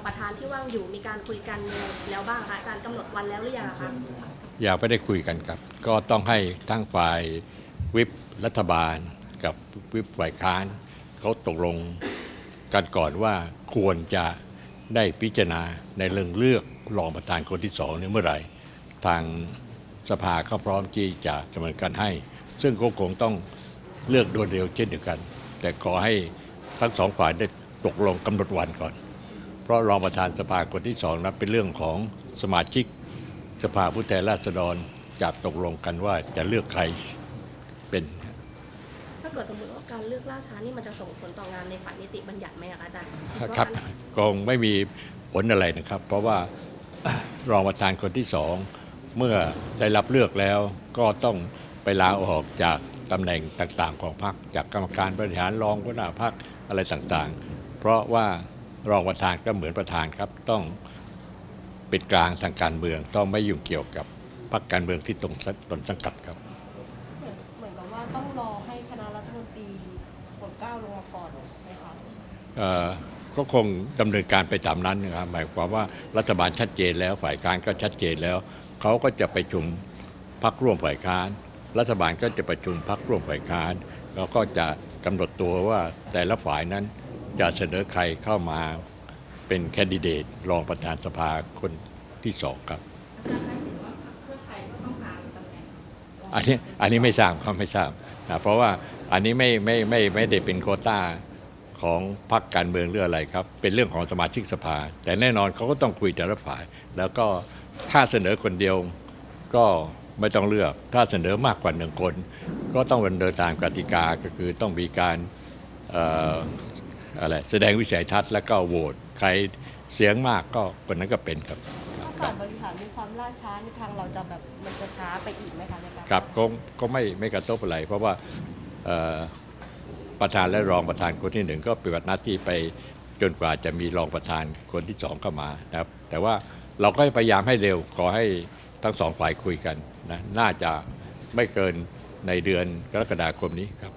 องประธานที่ว่างอยู่มีการคุยกันแล้วบ้างคะอาจารย์กำหนดวันแล้วหรือยังอะคะยังไม่ได้คุยกันครับ ก็ต้องให้ทั้งฝ่ายวิปรัฐบาล กับวิปฝ่ายค้านเขาตกลงกันก่อนว่าควรจะได้พิจารณาในเรื่องเลือกรองประธานคนที่สองนี่เมื่อไหร่ ทางสภาก็พร้อมที่จะดำเนินการให้ ซึ่งก็คงต้องเลือกโดยเร็วเช่นเดียวกัน แต่ขอให้ทั้งสองฝ่ายได้ตกลงกำหนดวันก่อน ราะรองประธานสภาคนที่สองนั้นเป็นเรื่องของสมาชิกสภาผู้แทนราษฎรจะตกลงกันว่าจะเลือกใครเป็นถ้าเกิดสมมติว่าการเลือกล่าช้านี่มันจะส่งผลต่องานในฝ่ายนิติบัญญัติไหมอะคะอาจารย์ดว่าครับมันคงไม่มีผลอะไรนะครับ เพราะว่ารองประธานคนที่สองเมื่อได้รับเลือกแล้วก็ต้องไปลาออกจากตำแหน่งต่างๆ ของพรรคจากกรรมการบริหารรองหัวหน้าพรรคอะไรต่างๆ เพราะว่า รองประธานก็เหมือนประธานครับ ต้องเป็นกลางทางการเมือง ต้องไม่ยุ่งเกี่ยวกับพรรคการเมืองที่ตรงตนสังกัดครับเหมือนเหมือนกับว่าต้องรอให้คณะรัฐมนตรีโปรดเกล้าลงมาก่อนไหมคะเอ่อก็คงดำเนินการไปตามนั้นนะครับหมายความว่ารัฐบาลชัดเจนแล้วฝ่ายค้านก็ชัดเจนแล้วเขาก็จะไปชุมพักร่วมฝ่ายค้าน รัฐบาลก็จะประชุมพักร่วมฝ่ายค้านแล้วก็จะกำหนดตัวว่าแต่ละฝ่ายนั้น จะเสนอใครเข้ามาเป็นแคนดิเดตรองประธานสภาคนที่สองครับ อันนี้อันนี้ไม่ทราบครับไม่ทราบนะเพราะว่าอันนี้ไม่ไม่ไม่ไม่ได้เป็นโคต้าของพรรคการเมืองหรืออะไรครับ เป็นเรื่องของสมาชิกสภา แต่แน่นอนเขาก็ต้องคุยแต่ละฝ่าย แล้วก็ถ้าเสนอคนเดียวก็ไม่ต้องเลือก ถ้าเสนอมากกว่าหนึ่งคน ก็ต้องดำเนินตามกติกาก็คือต้องมีการ อะไรแสดงวิสัยทัศน์แล้วก็โหวตใครเสียงมากก็คนนั้นก็เป็นครับถ้าฝ่ายบริหารมีความล่าช้าในทางเราจะแบบมันจะช้าไปอีกไหมคะในการครับก็ก็ไม่ไม่กระทบอะไร เพราะว่าเอ่อประธานและรองประธานคนที่หนึ่งก็ปฏิบัติหน้าที่ไปจนกว่าจะมีรองประธานคนที่สองเข้ามานะครับ แต่ว่าเราก็พยายามให้เร็วขอให้ทั้งสองฝ่ายคุยกันนะน่าจะไม่เกินในเดือนกรกฎาคมนี้ครับ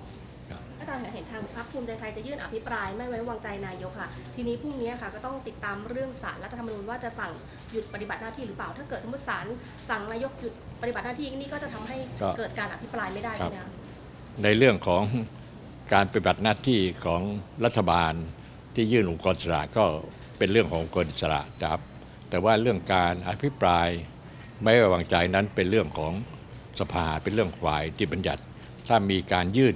อาจารย์เห็นทางพรรคภูมิใจไทยจะยื่นอภิปรายไม่ไว้วางใจนายกค่ะ ทีนี้พรุ่งนี้ค่ะก็ต้องติดตามเรื่องสารรัฐธรรมนูญว่าจะสั่งหยุดปฏิบัติหน้าที่หรือเปล่า ถ้าเกิดสมมติศาลสั่งนายกหยุดปฏิบัติหน้าที่นี่ก็จะทำให้เกิดการอภิปรายไม่ได้ใช่ไหมคะในเรื่องของการปฏิบัติหน้าที่ของรัฐบาลที่ยื่นองค์กรอิสระก็เป็นเรื่องขององค์กรอิสระครับ แต่ว่าเรื่องการอภิปรายไม่ไว้วางใจนั้นเป็นเรื่องของสภาเป็นเรื่องฝ่ายที่บัญญัติ ถ้ามีการยื่น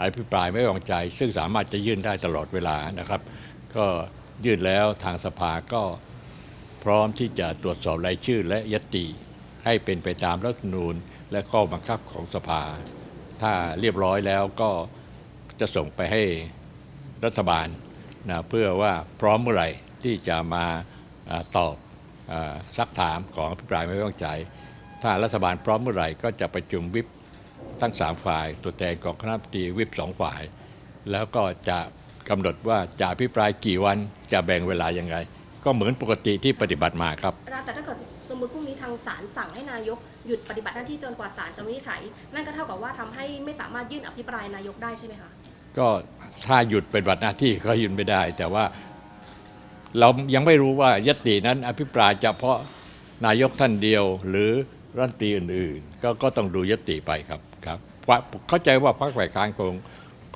อภิปรายไม่ว้วางใจ ซึ่งสามารถจะยื่นได้ตลอดเวลานะครับ ก็ยื่นแล้วทางสภาก็พร้อมที่จะตรวจสอบรายชื่อและยติให้เป็นไปตามรัฐธรรมนูญและข้อบังคับของสภา ถ้าเรียบร้อยแล้วก็จะส่งไปให้รัฐบาลนะเพื่อว่าพร้อมเมื่อไหร่ที่จะมาอตอบซักถามของอภิปรายไม่ไว้วางใจ ถ้ารัฐบาลพร้อมเมื่อไหร่ก็จะประชุมวิป ทั้งสามฝ่าย ตัวแทนของคณะรัฐมนตรีวิปสองฝ่าย แล้วก็จะกำหนดว่าจะอภิปรายกี่วันจะแบ่งเวลายังไง ก็เหมือนปกติที่ปฏิบัติมาครับ อาจารย์แต่ถ้าเกิดสมมติพรุ่งนี้ทางศาลสั่งให้นายกหยุดปฏิบัติหน้าที่จนกว่าศาลจะวินิจฉัยนั่นก็เท่ากับว่าทำให้ไม่สามารถยื่นอภิปรายนายกได้ใช่ไหมคะ ก็ถ้าหยุดเป็นบัตรหน้าที่ก็หยุดไม่ได้ แต่ว่าเรายังไม่รู้ว่ายตินั้นอภิปรายเฉพาะนายกท่านเดียวหรือรัฐมนตรีอื่นๆ ก็ก็ต้องดูยติไปครับ ครับว่าเข้าใจว่าพรรคฝ่ายค้านคง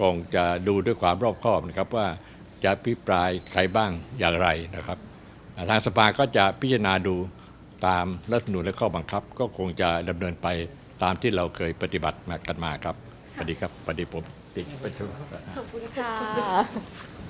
คงจะดูด้วยความรอบคอบนะครับว่าจะอภิปรายใครบ้างอย่างไรนะครับ ทางสภาก็จะพิจารณาดูตามรัฐธรรมนูญและข้อบังคับ ก็คงจะดำเนินไปตามที่เราเคยปฏิบัติมากันมาครับสวัสดีครับสวัสดีผมติดประชุมขอบคุณค่ะ